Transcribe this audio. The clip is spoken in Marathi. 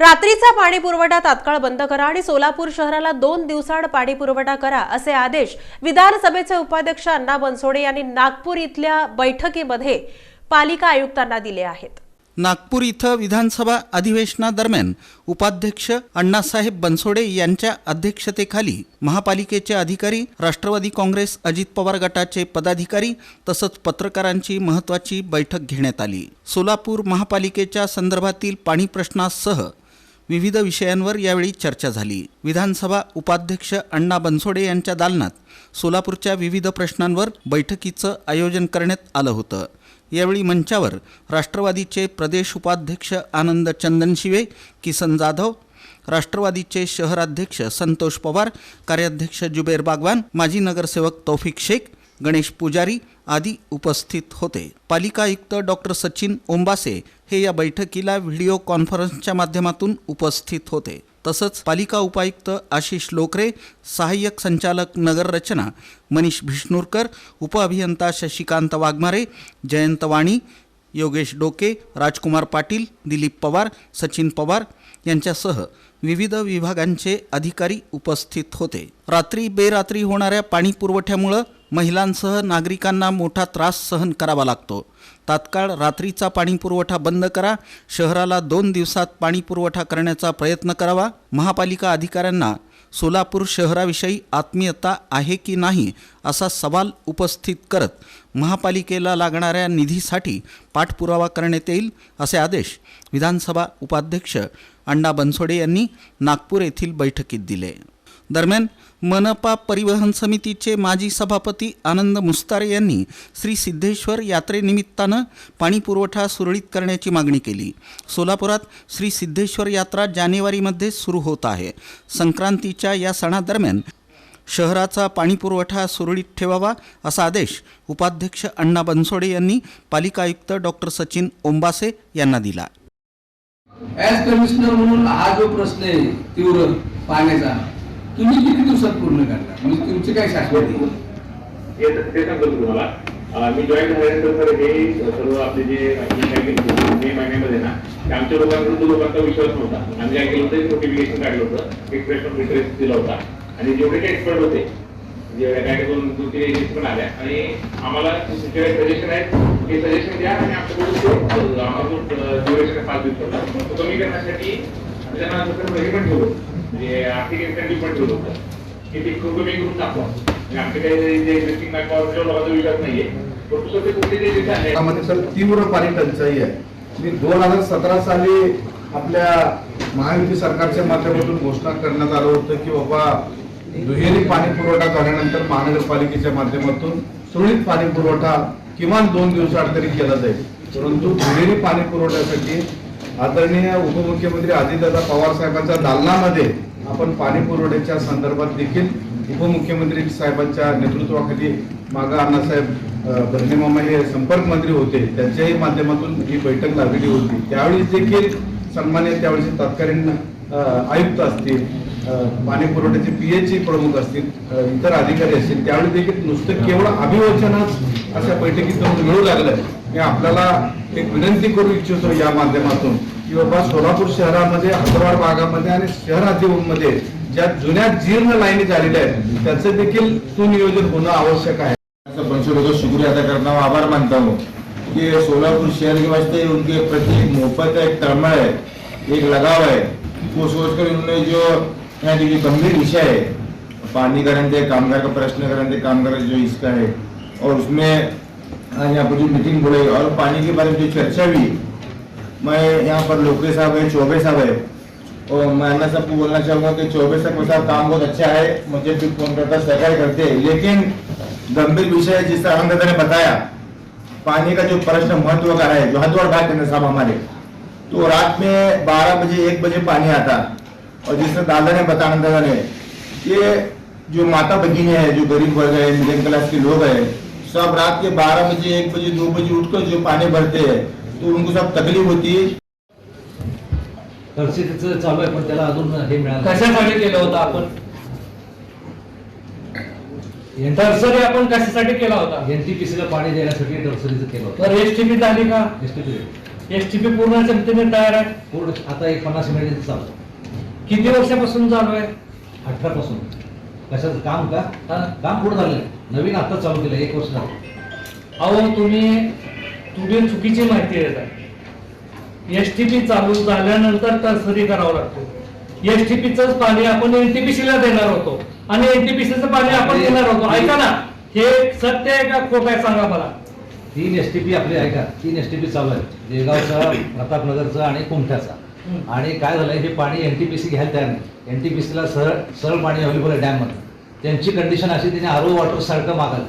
रात्रीचा पाणी पुरवठा तात्काळ बंद करा आणि सोलापूर शहराला दोन दिवसाड पाणी पुरवठा करा असे आदेश विधानसभेचे उपाध्यक्ष अण्णा बनसोडे यांनी नागपूर इथल्या बैठकीमध्ये पालिका आयुक्तांना दिले आहेत. नागपूर इथं विधानसभा अधिवेशनादरम्यान उपाध्यक्ष अण्णासाहेब बनसोडे यांच्या अध्यक्षतेखाली महापालिकेचे अधिकारी राष्ट्रवादी काँग्रेस अजित पवार गटाचे पदाधिकारी तसंच पत्रकारांची महत्त्वाची बैठक घेण्यात आली. सोलापूर महापालिकेच्या संदर्भातील पाणी प्रश्नासह विविध विषयांवर यावेळी चर्चा झाली. विधानसभा उपाध्यक्ष अण्णा बनसोडे यांच्या दालनात सोलापूरच्या विविध प्रश्नांवर बैठकीचं आयोजन करण्यात आलं होतं. यावेळी मंचावर राष्ट्रवादीचे प्रदेश उपाध्यक्ष आनंद चंदनशिवे किसन जाधव राष्ट्रवादीचे शहराध्यक्ष संतोष पवार कार्याध्यक्ष जुबेर बागवान माजी नगरसेवक तौफिक शेख गणेश पुजारी आदी उपस्थित होते. पालिका आयुक्त डॉक्टर सचिन ओंबासे हे या बैठकीला व्हिडिओ कॉन्फरन्सच्या माध्यमातून उपस्थित होते. तसंच पालिका उपायुक्त आशिष लोकरे सहाय्यक संचालक नगररचना मनीष भिष्णूरकर उपअभियंता शशिकांत वाघमारे जयंत वाणी योगेश डोके राजकुमार पाटील दिलीप पवार सचिन पवार यांच्यासह विविध विभागांचे अधिकारी उपस्थित होते. रात्री बेरात्री होणाऱ्या पाणी पुरवठ्यामुळं महिलांसह नागरिकांना मोठा त्रास सहन करावा लागतो. तात्काळ रात्रीचा पाणीपुरवठा बंद करा. शहराला दोन दिवसात पाणीपुरवठा करण्याचा प्रयत्न करावा. महापालिका अधिकाऱ्यांना सोलापूर शहराविषयी आत्मीयता आहे की नाही असा सवाल उपस्थित करत महापालिकेला लागणाऱ्या निधीसाठी पाठपुरावा करण्यात येईल असे आदेश विधानसभा उपाध्यक्ष अण्णा बनसोडे यांनी नागपूर येथील बैठकीत दिले. दरम्यान मनपा परिवहन समितीचे माजी सभापती आनंद मुस्तारे यांनी श्री सिद्धेश्वर यात्रेनिमित्तानं पाणी पुरवठा सुरळीत करण्याची मागणी केली. सोलापुरात श्री सिद्धेश्वर यात्रा जानेवारीमध्ये सुरू होत आहे. संक्रांतीच्या या सणादरम्यान शहराचा पाणीपुरवठा सुरळीत ठेवावा असा आदेश उपाध्यक्ष अण्णा बनसोडे यांनी पालिका आयुक्त डॉक्टर सचिन ओंबासे यांना दिला. ऍज कमिशनर म्हणून हा जो प्रश्न आहे तीव्र पाण्याचा तुम्ही किती दिवसात पूर्ण करणार म्हणजे तुमची काय शाश्वती ते सांगतो तुम्हाला. मी जॉईन झाल्यानंतर सर हे सर्व आपले जे मे महिन्यामध्ये ना ते आमच्या लोकांकडून तो लोकांचा विश्वास नव्हता. आम्ही काय केलं होतं नोटिफिकेशन काढलं होतं एक्सप्रेशन ऑफ दिला होता. आणि जेवढे काही एक्सपर्ट होते जे काय दोन दोन तीन एजन्सी पण आल्या. आणि आम्हाला तुमचे सजेशन आहेत ते सजेशन द्या आणि आमच्याकडून ते आम्हाला ड्युरेशन आहे पाच दिवसाचा. तो कमी करण्यासाठी त्यांना तसं पण ठेवलं. म्हणजे आर्थिक इन्सेंटिव्ह पण ठेवलं होतं. की ते कमी करून दाखवा म्हणजे आमचे काही जे एक्झिस्टिंग बँकावर लोकांचा विकास नाहीये. परंतु ते कुठले जे सर तीव्र पाणी टंचाई आहे. मी दोन हजार सतरा साली आपल्या महायुती सरकारच्या माध्यमातून घोषणा करण्यात आलं होतं की बाबा दुहेरी पाणी पुरवठा झाल्यानंतर महानगरपालिकेच्या माध्यमातून सुरळीत पाणी पुरवठा किमान दोन दिवसाआड तरी केला जाईल. परंतु दुहेरी पाणी पुरवठ्यासाठी आदरणीय उपमुख्यमंत्री अजितदादा पवार साहेबांच्या दालनामध्ये आपण पाणी पुरवठ्याच्या संदर्भात देखील उपमुख्यमंत्री साहेबांच्या नेतृत्वाखाली मागा अण्णासाहेब अ, हे संपर्क मंत्री होते. त्यांच्याही माध्यमातून ही बैठक लागलेली होती. त्यावेळी देखील सन्मान्य त्यावेळेचे तत्कालीन आयुक्त असतील पाणी पुरवठ्याचे पीएचई प्रमुख असतील इतर अधिकारी असतील त्यावेळी देखील नुसतं केवळ अभिवचनच अशा बैठकीतून मिळू लागलं मी आपल्याला एक विनंती करू इच्छितो या माध्यमातून की बाबा सोलापूर शहरामध्ये हदवाड भागामध्ये आणि शहर हद्दीमध्ये ज्या जुन्या जीर्ण लाईनी झालेल्या आहेत त्याचं देखील सुनियोजन होणं आवश्यक आहे. पंचों शुक्रिया अदा करता हूँ आभार मानता हूँ कि सोलापुर शहर के वास्ते उनके प्रति एक मोहब्बत है एक तड़मड़ है एक लगाव है वो सोचकर उन्होंने जो यहाँ जो गंभीर विषय है पानी का रहते कामगार का प्रश्न का रहते कामगार जो इसका है और उसमें आज यहाँ पर मीटिंग बुलाई और पानी के बारे में जो चर्चा हुई, मैं यहाँ पर लोकरे साहब है, चौबे साहब है, और मैं अन्ना साहब को बोलना चाहूँगा कि चौबे साहब साहब काम बहुत अच्छा है, मुझे भी फ़ोन करता सहकार करते हैं। लेकिन गंभीर विषय है, जिस तरह ने बताया, पानी का जो प्रश्न महत्व का है, जो हथौड़ भाग केंद्र साहब हमारे तो रात में 12 बजे, एक बजे पानी आता, और जिस तरह दादा ने बताया दादा ने जो माता भगिनी है, जो गरीब वर्ग है, मिडिल क्लास के लोग हैं सब रात के 12 बजे एक बजे दो बजे उठकर जो पानी भरते हैं तो उनको सब तकलीफ होती है। परिस्थितीचं चालू आहे पण त्याला अजून हे मिळालं कशासाठी केलं होतं आपण? आपण कशासाठी केला होता? एनटीपीसीला पाणी देण्यासाठी नर्सरीचं केलं होतं. तर एसटीपी झाली का? STP. एस टी पी पूर्ण क्षमतेने तयार आहे? पूर्ण आता एक पन्नास मिनिट चालू. आहे. किती वर्षापासून चालू आहे? अठरा पासून कशाचं? काम का. काम पूर्ण झालंय नवीन आता चालू केलं एक वर्ष झालं. अहो तुम्ही तुम्ही चुकीची माहिती देत एस टी पी चालू झाल्यानंतर तसरी करावं लागतो. एस टी पीच पाणी आपण एनटीपीसी ला देणार होतो. आणि एनटीपीसीचं पाणी आपण देणार होतो. ऐका ना हे सत्य आहे का खोट आहे सांगा मला. तीन एस टी पी आपले ऐका. तीन एस टी पी चालू आहे देगावचा प्रतापनगरचा आणि कुमठ्याचा. आणि काय झालंय हे पाणी एन टी पी सी घ्यायला तयार नाही. सीला सरळ सरळ पाणी अवेलेबल आहे डॅम त्यांची कंडिशन अशी त्यांनी आरो वॉटर सारखं मागाल